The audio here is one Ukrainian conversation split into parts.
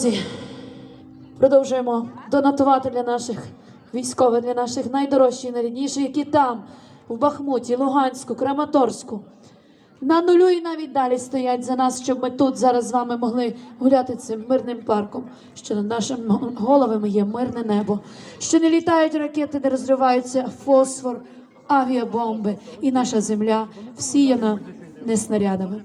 Друзі, продовжуємо донатувати для наших військових, для наших найдорожчих найрідніших, які там, в Бахмуті, Луганську, Краматорську. На нулю і навіть далі стоять за нас, щоб ми тут зараз з вами могли гуляти цим мирним парком, що над нашими головами є мирне небо, що не літають ракети, де розриваються фосфор, авіабомби, і наша земля всіяна не снарядами.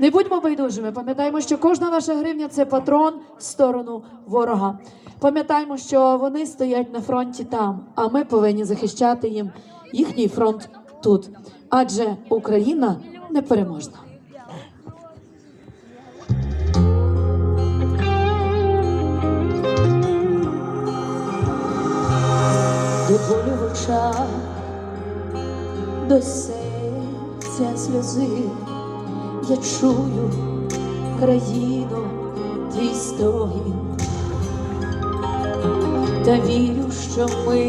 Не будьмо байдужими, пам'ятаємо, що кожна ваша гривня це патрон в сторону ворога. Пам'ятаємо, що вони стоять на фронті там, а ми повинні захищати їм їхній фронт тут. Адже Україна непереможна. До болю в очах, до серця сльози, я чую країну твій стогін, та вірю, що ми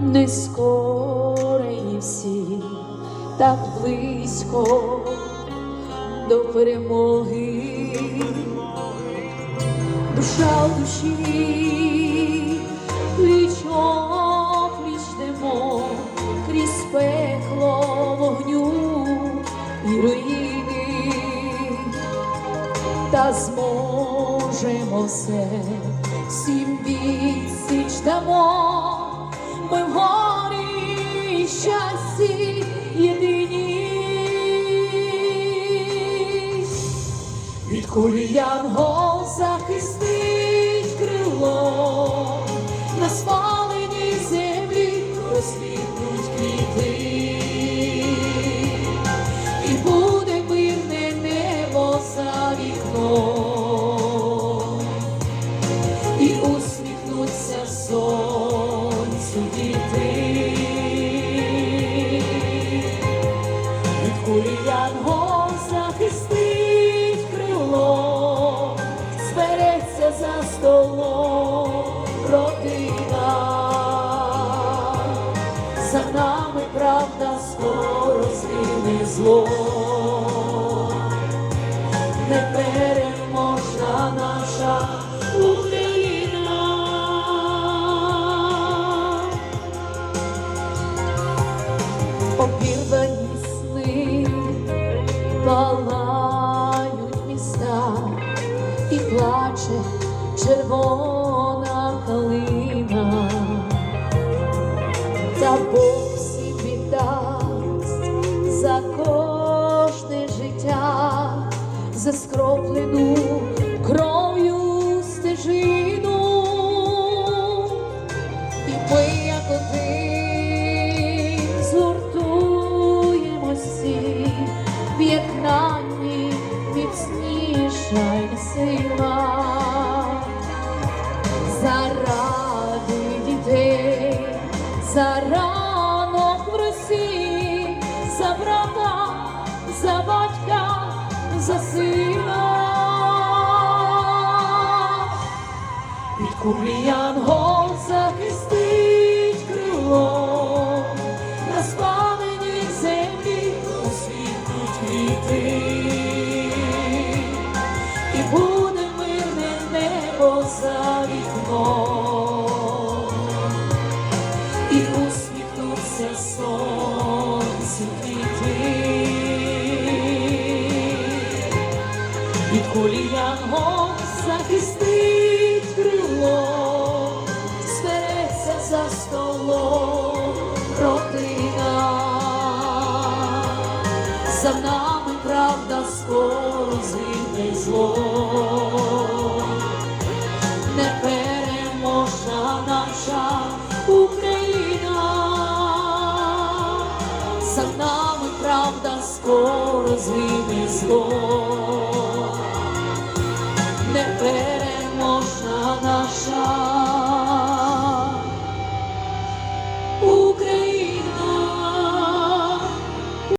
не скорені всі, так близько до перемоги, душа душі, зможемо все, всім відсіч дамо, ми в горі щасті єдині. Від кулі янгол захистить крило, За нами правда скоро зміни зло. Непереможна наша Україна. обірвані сни, палають за скроплену кров'ю стежину. І ми, як один, згуртуємось всі, в єднанні міцніша й сила. Заради дітей, за ранок в Росії, за брата, за батька, за сина. Від кулі янгол захистить крило, на спаленій землі освітить квіти, і буде Від кулі янгол захистить крило, збереться за столом родина. За нами правда скоро згине зло. Непереможна наша Україна. За нами правда скоро згине зло. Непереможна наша